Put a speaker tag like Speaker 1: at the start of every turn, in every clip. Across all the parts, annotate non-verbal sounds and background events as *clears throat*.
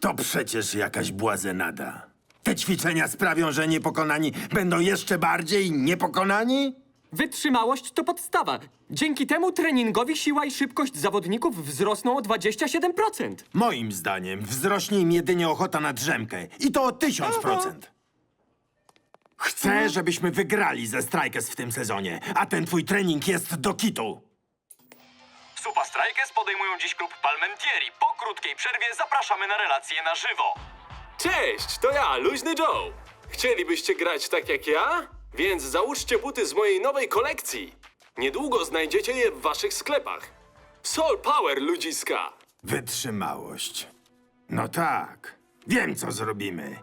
Speaker 1: To przecież jakaś błazenada. Te ćwiczenia sprawią, że niepokonani będą jeszcze bardziej niepokonani?
Speaker 2: Wytrzymałość to podstawa. Dzięki temu treningowi siła i szybkość zawodników wzrosną o 27%.
Speaker 1: Moim zdaniem wzrośnie im jedynie ochota na drzemkę. I to o tysiąc procent. Chcę, żebyśmy wygrali ze Strikers w tym sezonie, a ten twój trening jest do kitu.
Speaker 3: Supa Strikers podejmują dziś klub Palmentieri. Po krótkiej przerwie zapraszamy na relacje na żywo.
Speaker 4: Cześć, to ja, Luźny Joe. Chcielibyście grać tak jak ja? Więc załóżcie buty z mojej nowej kolekcji. Niedługo znajdziecie je w waszych sklepach. Soul Power, ludziska!
Speaker 1: Wytrzymałość. No tak. Wiem, co zrobimy.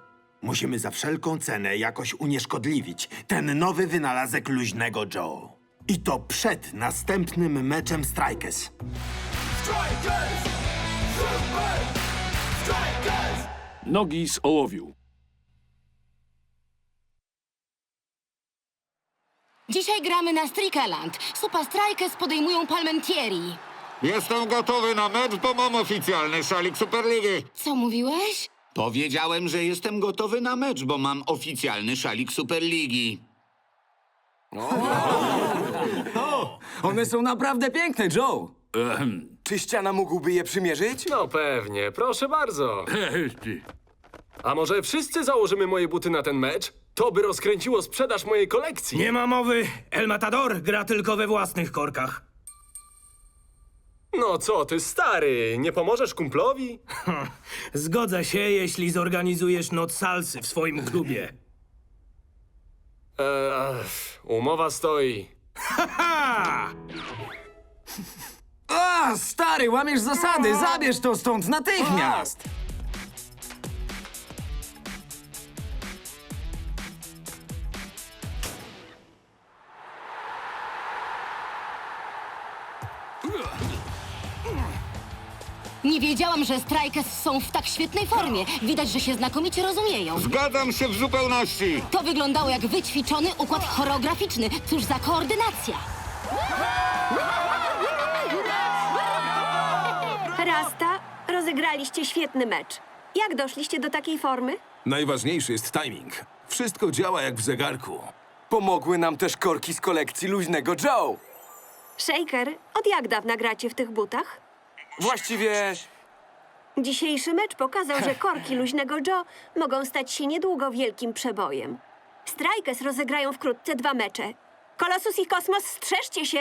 Speaker 1: Musimy za wszelką cenę jakoś unieszkodliwić ten nowy wynalazek luźnego Joe. I to przed następnym meczem Strikers.
Speaker 5: Nogi z ołowiu.
Speaker 6: Dzisiaj gramy na Strikeland. Supa Strikers podejmują Palmentieri.
Speaker 7: Jestem gotowy na mecz, bo mam oficjalny szalik Superligi.
Speaker 6: Co mówiłeś?
Speaker 7: Powiedziałem, że jestem gotowy na mecz, bo mam oficjalny szalik Superligi.
Speaker 8: One są naprawdę piękne, Joe. Czy ściana mógłby je przymierzyć?
Speaker 4: No pewnie, proszę bardzo. A może wszyscy założymy moje buty na ten mecz? To by rozkręciło sprzedaż mojej kolekcji.
Speaker 9: Nie ma mowy. El Matador gra tylko we własnych korkach.
Speaker 4: No co ty, stary, nie pomożesz kumplowi? *laughs*
Speaker 9: Zgodzę się, jeśli zorganizujesz noc salsy w swoim klubie.
Speaker 4: Eee, umowa stoi.
Speaker 9: Ha!
Speaker 8: A, *laughs* stary, łamiesz zasady. Zabierz to stąd natychmiast.
Speaker 6: Nie wiedziałam, że Strikers są w tak świetnej formie. Widać, że się znakomicie rozumieją.
Speaker 7: Zgadzam się w zupełności.
Speaker 6: To wyglądało jak wyćwiczony układ choreograficzny. Cóż za koordynacja.
Speaker 10: Rasta, rozegraliście świetny mecz. Jak doszliście do takiej formy?
Speaker 5: Najważniejszy jest timing. Wszystko działa jak w zegarku.
Speaker 8: Pomogły nam też korki z kolekcji Luźnego Joe.
Speaker 10: Shaker, od jak dawna gracie w tych butach?
Speaker 8: Właściwie...
Speaker 10: Dzisiejszy mecz pokazał, że korki luźnego Joe mogą stać się niedługo wielkim przebojem. Strikers rozegrają wkrótce dwa mecze. Kolosus i Kosmos, strzeżcie się!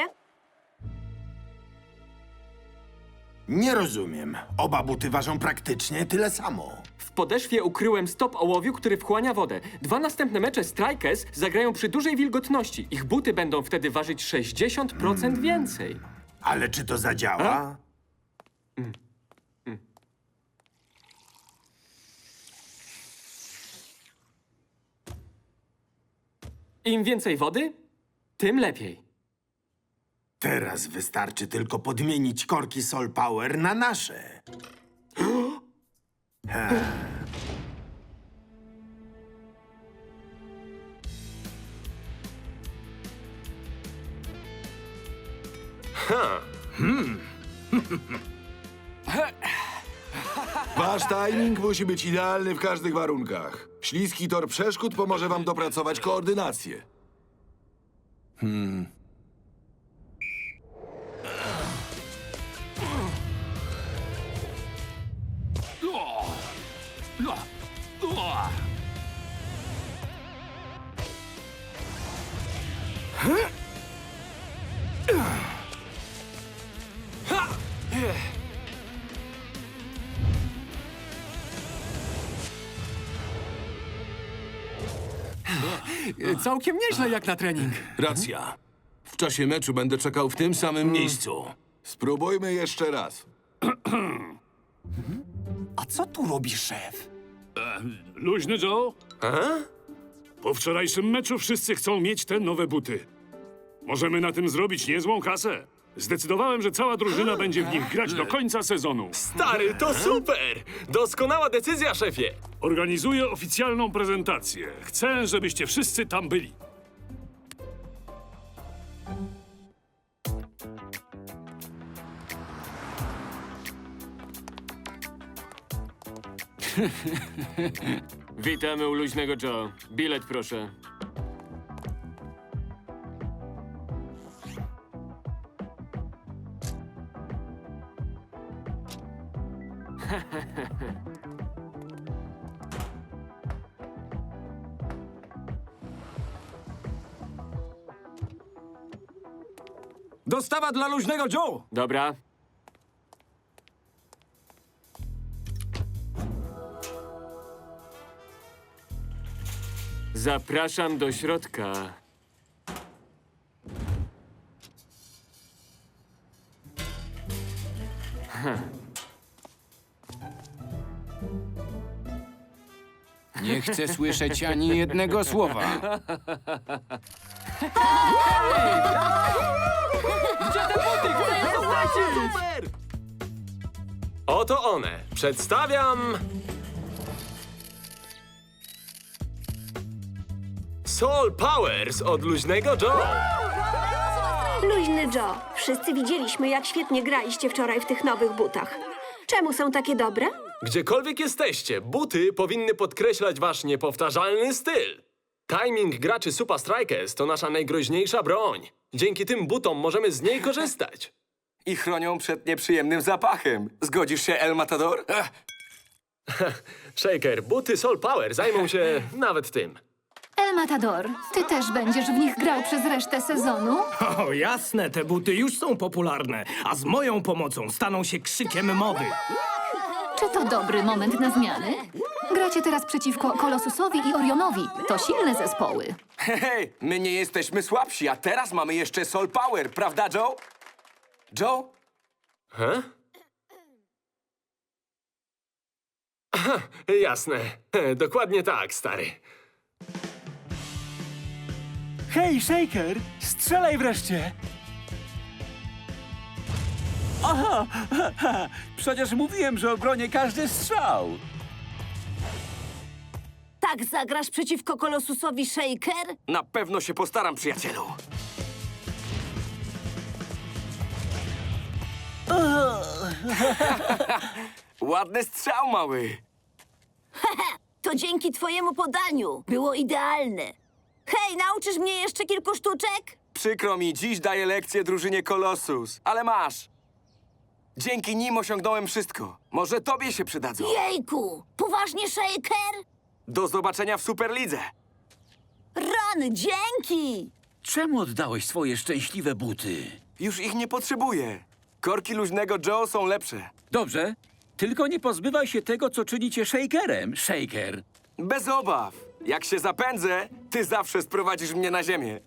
Speaker 1: Nie rozumiem. Oba buty ważą praktycznie tyle samo.
Speaker 2: W podeszwie ukryłem stop ołowiu, który wchłania wodę. Dwa następne mecze Strikers zagrają przy dużej wilgotności. Ich buty będą wtedy ważyć 60% więcej.
Speaker 1: Ale czy to zadziała?
Speaker 2: Im więcej wody, tym lepiej.
Speaker 1: Teraz wystarczy tylko podmienić korki Soul Power na nasze. *gasps* *laughs*
Speaker 11: Wasz timing musi być idealny w każdych warunkach. Śliski tor przeszkód pomoże wam dopracować koordynację.
Speaker 8: Całkiem nieźle jak na trening.
Speaker 5: Racja. W czasie meczu będę czekał w tym samym miejscu.
Speaker 11: Spróbujmy jeszcze raz. *clears throat*
Speaker 8: A co tu robi szef?
Speaker 5: Luźny Joe? Po wczorajszym meczu wszyscy chcą mieć te nowe buty. Możemy na tym zrobić niezłą kasę.
Speaker 12: Zdecydowałem, że cała drużyna będzie w nich grać do końca sezonu.
Speaker 4: Stary, to super! Doskonała decyzja, szefie!
Speaker 12: Organizuję oficjalną prezentację. Chcę, żebyście wszyscy tam byli. *laughs*
Speaker 2: Witamy u luźnego Joe. Bilet proszę.
Speaker 8: Dostawa dla luźnego Joe!
Speaker 2: Dobra. Zapraszam do środka.
Speaker 8: Nie chcę słyszeć ani jednego słowa. *laughs*
Speaker 4: Oto one. Przedstawiam... Soul Powers od luźnego Joe.
Speaker 10: Luźny Joe, wszyscy widzieliśmy, jak świetnie graliście wczoraj w tych nowych butach. Czemu są takie dobre?
Speaker 4: Gdziekolwiek jesteście, buty powinny podkreślać wasz niepowtarzalny styl. Timing graczy Supa Strikers to nasza najgroźniejsza broń. Dzięki tym butom możemy z niej korzystać.
Speaker 8: I chronią przed nieprzyjemnym zapachem. Zgodzisz się, El Matador? Ech. *laughs*
Speaker 4: Shaker, buty Soul Power zajmą się *laughs* nawet tym.
Speaker 13: El Matador, ty też będziesz w nich grał przez resztę sezonu? *laughs*
Speaker 9: O, jasne, te buty już są popularne, a z moją pomocą staną się krzykiem mody.
Speaker 13: Czy to dobry moment na zmiany? Gracie teraz przeciwko Kolosusowi i Orionowi. To silne zespoły.
Speaker 8: Hej, my nie jesteśmy słabsi, a teraz mamy jeszcze Soul Power, prawda, Joe? Joe?
Speaker 4: He? Aha, jasne. Dokładnie tak, stary.
Speaker 9: Hej, Shaker, strzelaj wreszcie! Aha, *laughs* przecież mówiłem, że obronię każdy strzał.
Speaker 6: Tak zagrasz przeciwko Kolosusowi Shaker?
Speaker 8: Na pewno się postaram, przyjacielu. *laughs* Ładny strzał, mały.
Speaker 6: To dzięki twojemu podaniu. Było idealne. Hej, nauczysz mnie jeszcze kilku sztuczek?
Speaker 8: Przykro mi, dziś daję lekcję drużynie Kolosus, ale masz. Dzięki nim osiągnąłem wszystko. Może tobie się przydadzą.
Speaker 6: Jejku, poważnie Shaker?
Speaker 8: Do zobaczenia w Superlidze.
Speaker 6: Rany, dzięki!
Speaker 9: Czemu oddałeś swoje szczęśliwe buty?
Speaker 8: Już ich nie potrzebuję. Korki luźnego Joe są lepsze.
Speaker 9: Dobrze, tylko nie pozbywaj się tego, co czynicie Shakerem, Shaker.
Speaker 8: Bez obaw. Jak się zapędzę, ty zawsze sprowadzisz mnie na ziemię.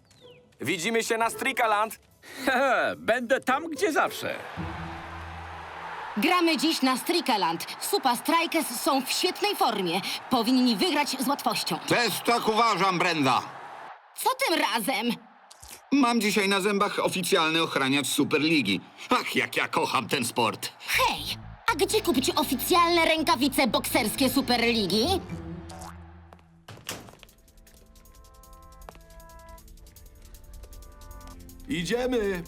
Speaker 8: Widzimy się na Strikaland. *laughs*
Speaker 9: Będę tam, gdzie zawsze.
Speaker 6: Gramy dziś na Strikaland. Supa Strikers są w świetnej formie. Powinni wygrać z łatwością.
Speaker 7: Też tak uważam, Brenda.
Speaker 6: Co tym razem?
Speaker 7: Mam dzisiaj na zębach oficjalny ochraniacz Superligi. Ach, jak ja kocham ten sport.
Speaker 6: Hej, a gdzie kupić oficjalne rękawice bokserskie Superligi?
Speaker 11: Idziemy!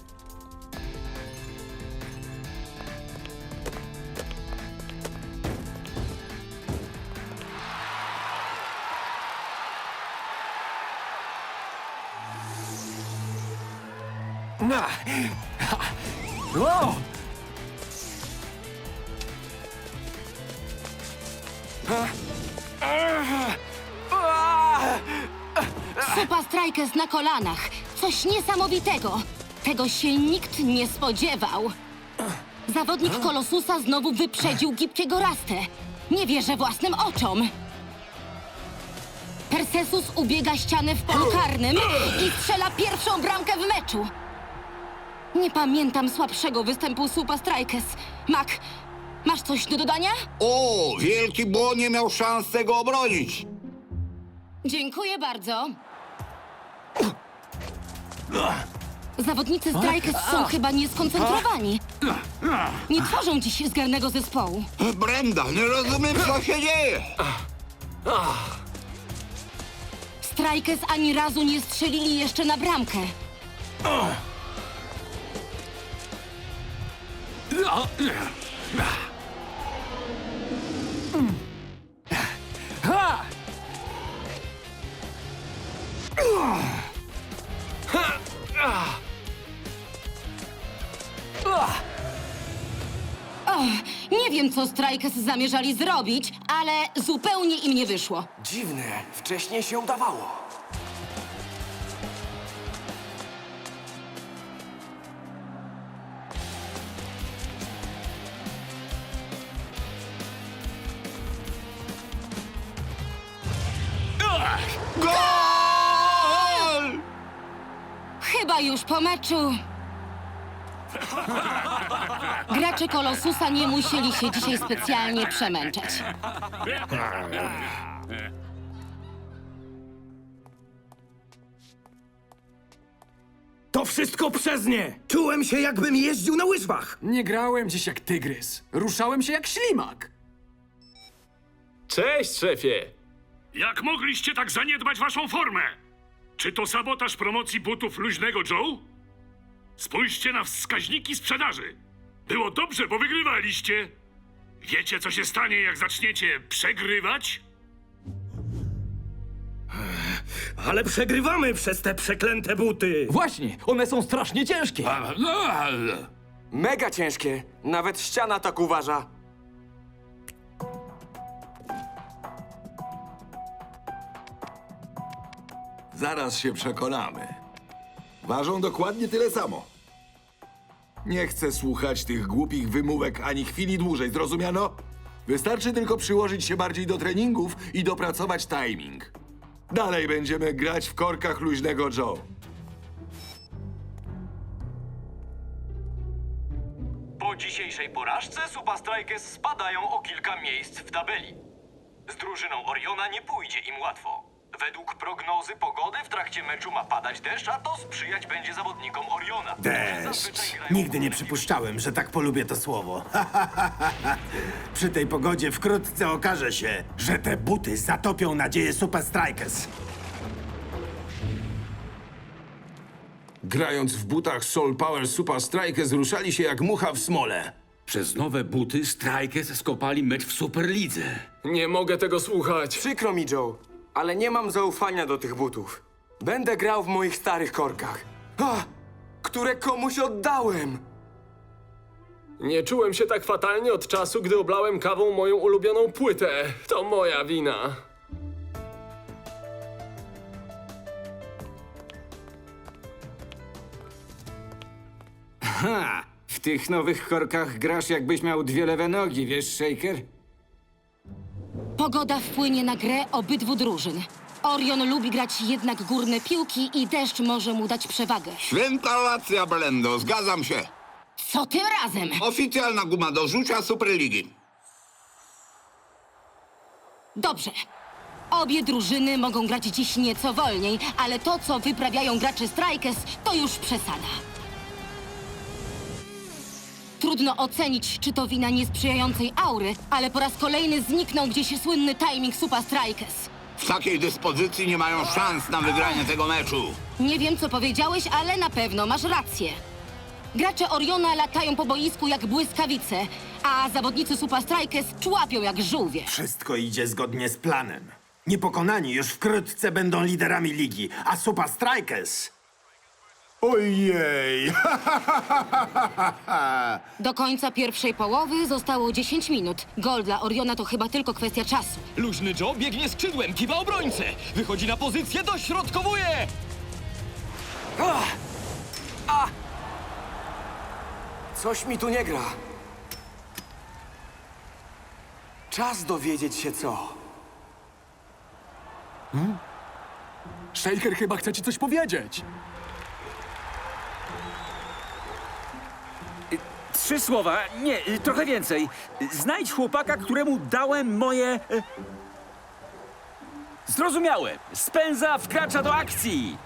Speaker 6: Kolanach. Coś niesamowitego. Tego się nikt nie spodziewał. Zawodnik Kolosusa znowu wyprzedził gibkiego Rastę. Nie wierzę własnym oczom. Perseus ubiega ścianę w polu karnym i strzela pierwszą bramkę w meczu. Nie pamiętam słabszego występu Supa Strikers. Mac, masz coś do dodania?
Speaker 7: O, wielki Bo nie miał szans tego obronić.
Speaker 6: Dziękuję bardzo. Zawodnicy Strikers są chyba nieskoncentrowani. Nie tworzą dziś zgarnego zespołu.
Speaker 7: Brenda, nie rozumiem, co się dzieje.
Speaker 6: Strikers ani razu nie strzelili jeszcze na bramkę. Och, nie wiem, co Strikers zamierzali zrobić, ale zupełnie im nie wyszło.
Speaker 8: Dziwne, wcześniej się udawało.
Speaker 7: Gol!
Speaker 6: Chyba już po meczu. Gracze Kolosusa nie musieli się dzisiaj specjalnie przemęczać.
Speaker 9: To wszystko przez nie! Czułem się, jakbym jeździł na łyżwach!
Speaker 2: Nie grałem dziś jak tygrys. Ruszałem się jak ślimak.
Speaker 4: Cześć, szefie!
Speaker 12: Jak mogliście tak zaniedbać waszą formę? Czy to sabotaż promocji butów luźnego Joe? Spójrzcie na wskaźniki sprzedaży. Było dobrze, bo wygrywaliście. Wiecie, co się stanie, jak zaczniecie przegrywać?
Speaker 9: Ale przegrywamy przez te przeklęte buty!
Speaker 8: Właśnie, one są strasznie ciężkie. Mega ciężkie. Nawet ściana tak uważa.
Speaker 11: Zaraz się przekonamy. Ważą dokładnie tyle samo. Nie chcę słuchać tych głupich wymówek ani chwili dłużej, zrozumiano? Wystarczy tylko przyłożyć się bardziej do treningów i dopracować timing. Dalej będziemy grać w korkach luźnego Joe.
Speaker 3: Po dzisiejszej porażce Supa Strikers spadają o kilka miejsc w tabeli. Z drużyną Oriona nie pójdzie im łatwo. Według prognozy pogody w trakcie meczu ma padać deszcz, a to sprzyjać będzie zawodnikom Oriona.
Speaker 1: Deszcz.
Speaker 3: Zazwyczaj grają
Speaker 1: Nigdy nie przypuszczałem, że tak polubię to słowo. *laughs* Przy tej pogodzie wkrótce okaże się, że te buty zatopią nadzieję Super Strikers.
Speaker 5: Grając w butach Soul Power Super Strikers ruszali się jak mucha w smole.
Speaker 14: Przez nowe buty Strikers skopali mecz w Superlidze.
Speaker 4: Nie mogę tego słuchać.
Speaker 8: Przykro mi, Joe, ale nie mam zaufania do tych butów. Będę grał w moich starych korkach. Ah, które komuś oddałem.
Speaker 4: Nie czułem się tak fatalnie od czasu, gdy oblałem kawą moją ulubioną płytę. To moja wina.
Speaker 8: Ha! W tych nowych korkach grasz jakbyś miał dwie lewe nogi, wiesz, Shaker?
Speaker 6: Pogoda wpłynie na grę obydwu drużyn. Orion lubi grać jednak górne piłki i deszcz może mu dać przewagę.
Speaker 7: Święta racja, Brendo, zgadzam się.
Speaker 6: Co tym razem?
Speaker 7: Oficjalna guma do rzucia Superligi.
Speaker 6: Dobrze. Obie drużyny mogą grać dziś nieco wolniej, ale to, co wyprawiają gracze Strikers, to już przesada. Trudno ocenić, czy to wina niesprzyjającej aury, ale po raz kolejny zniknął gdzieś słynny timing Super Strikers.
Speaker 7: W takiej dyspozycji nie mają szans na wygranie tego meczu.
Speaker 6: Nie wiem, co powiedziałeś, ale na pewno masz rację. Gracze Oriona latają po boisku jak błyskawice, a zawodnicy Super Strikers człapią jak żółwie.
Speaker 1: Wszystko idzie zgodnie z planem. Niepokonani już wkrótce będą liderami ligi, a Super Strikers... Ojej! *laughs*
Speaker 6: Do końca pierwszej połowy zostało 10 minut. Gol dla Oriona to chyba tylko kwestia czasu.
Speaker 8: Luźny Joe biegnie skrzydłem, kiwa obrońcę. Wychodzi na pozycję, dośrodkowuje! Ah! A! Coś mi tu nie gra. Czas dowiedzieć się co.
Speaker 2: Shaker chyba chce ci coś powiedzieć.
Speaker 14: Trzy słowa, nie, y, trochę więcej. Znajdź chłopaka, któremu dałem moje... y, Zrozumiałem. Spędza wkracza do akcji.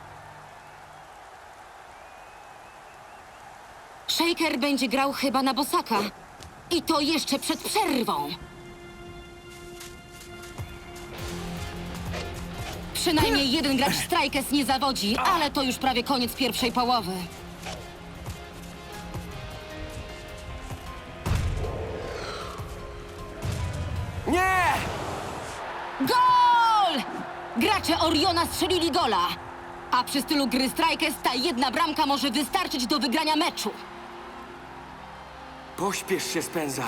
Speaker 6: Shaker będzie grał chyba na bosaka. I to jeszcze przed przerwą. Przynajmniej jeden gracz Strikers nie zawodzi, ale to już prawie koniec pierwszej połowy. Oriona strzelili gola. A przy stylu gry Strikers ta jedna bramka może wystarczyć do wygrania meczu.
Speaker 8: Pośpiesz się, Spędza.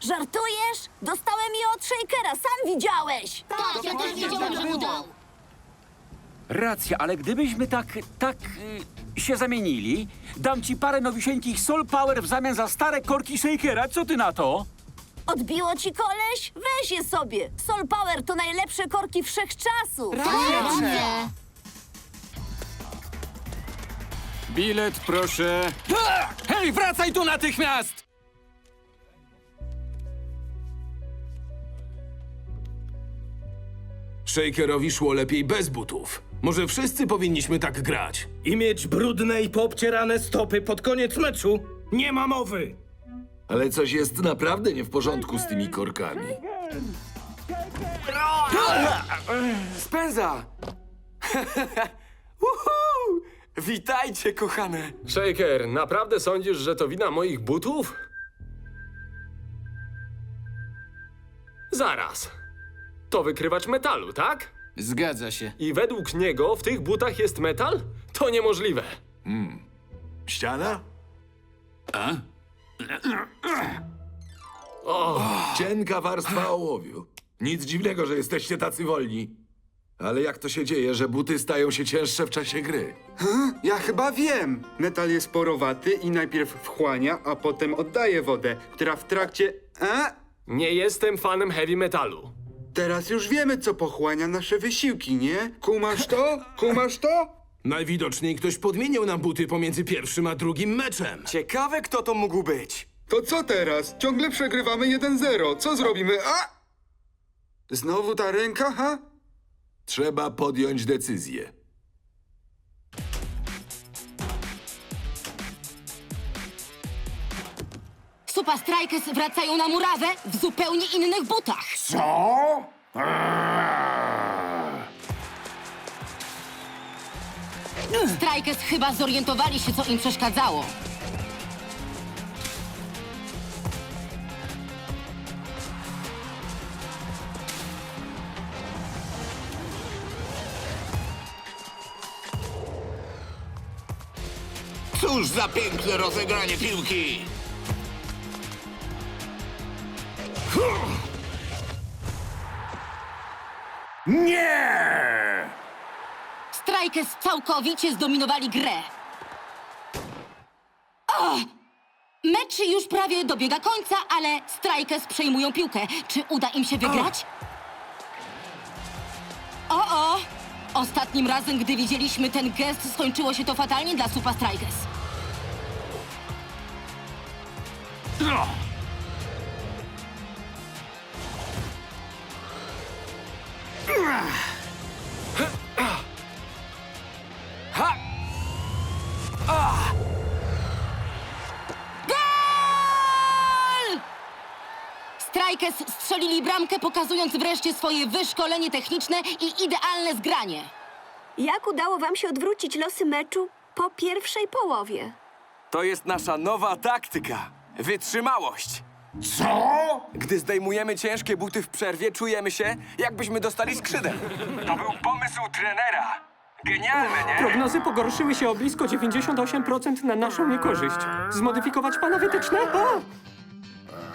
Speaker 15: Żartujesz? Dostałem je od Shakera, sam widziałeś!
Speaker 6: Tak, ja też widziałem, że mu dał.
Speaker 14: Racja, ale gdybyśmy tak, tak y, się zamienili, dam ci parę nowisieńkich Soul Power w zamian za stare korki Shakera. Co ty na to?
Speaker 15: Odbiło ci koleś? Weź je sobie! Soul Power to najlepsze korki wszechczasów!
Speaker 2: Bilet, proszę.
Speaker 9: Hej, wracaj tu natychmiast!
Speaker 5: Shakerowi szło lepiej bez butów. Może wszyscy powinniśmy tak grać.
Speaker 9: I mieć brudne i poobcierane stopy pod koniec meczu? Nie ma mowy!
Speaker 11: Ale coś jest naprawdę nie w porządku z tymi korkami.
Speaker 8: Spędza! *laughs* Uhu! Witajcie, kochane!
Speaker 4: Shaker, naprawdę sądzisz, że to wina moich butów? Zaraz. To wykrywacz metalu, tak?
Speaker 5: Zgadza się.
Speaker 4: I według niego w tych butach jest metal? To niemożliwe.
Speaker 11: Ściana?
Speaker 5: A?
Speaker 11: Cienka warstwa ołowiu. Nic dziwnego, że jesteście tacy wolni. Ale jak to się dzieje, że buty stają się cięższe w czasie gry?
Speaker 16: Ja chyba wiem. Metal jest porowaty i najpierw wchłania, a potem oddaje wodę, która w trakcie... A?
Speaker 4: nie jestem fanem heavy metalu.
Speaker 16: Teraz już wiemy, co pochłania nasze wysiłki, nie? Kumasz to? Kumasz to?
Speaker 5: Najwidoczniej ktoś podmienił nam buty pomiędzy pierwszym a drugim meczem.
Speaker 8: Ciekawe, kto to mógł być.
Speaker 16: To co teraz? Ciągle przegrywamy 1-0. Co zrobimy? A! Znowu ta ręka, ha?
Speaker 11: Trzeba podjąć decyzję.
Speaker 6: Supa Strikers wracają na murawę w zupełnie innych butach.
Speaker 1: Co?
Speaker 6: Strikers chyba zorientowali się, co im przeszkadzało.
Speaker 7: Cóż za piękne rozegranie piłki!
Speaker 1: Nie!
Speaker 6: Strikers całkowicie zdominowali grę. O! Mecz już prawie dobiega końca, ale Strikers przejmują piłkę. Czy uda im się wygrać? O, o! Ostatnim razem, gdy widzieliśmy ten gest, skończyło się to fatalnie dla Supa Strikers.
Speaker 12: No.
Speaker 6: Strikers strzelili bramkę, pokazując wreszcie swoje wyszkolenie techniczne i idealne zgranie.
Speaker 10: Jak udało wam się odwrócić losy meczu po pierwszej połowie?
Speaker 8: To jest nasza nowa taktyka. Wytrzymałość.
Speaker 1: Co?
Speaker 8: Gdy zdejmujemy ciężkie buty w przerwie, czujemy się, jakbyśmy dostali skrzydeł. To był pomysł trenera. Genialne, nie?
Speaker 2: Prognozy pogorszyły się o blisko 98% na naszą niekorzyść. Zmodyfikować pana wytyczne? O!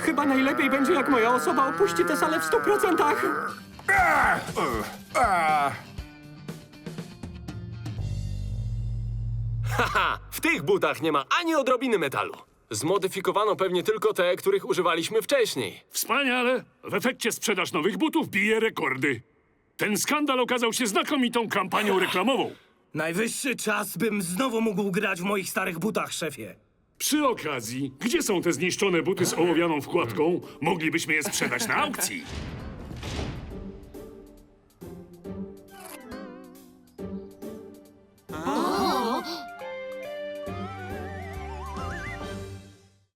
Speaker 2: Chyba najlepiej będzie, jak moja osoba opuści tę salę w 100%.
Speaker 4: Haha, w tych butach nie ma ani odrobiny metalu. Zmodyfikowano pewnie tylko te, których używaliśmy wcześniej.
Speaker 12: Wspaniale! W efekcie sprzedaż nowych butów bije rekordy. Ten skandal okazał się znakomitą kampanią reklamową.
Speaker 9: Najwyższy czas, bym znowu mógł grać w moich starych butach, szefie.
Speaker 12: Przy okazji, gdzie są te zniszczone buty z ołowianą wkładką? Moglibyśmy je sprzedać na aukcji.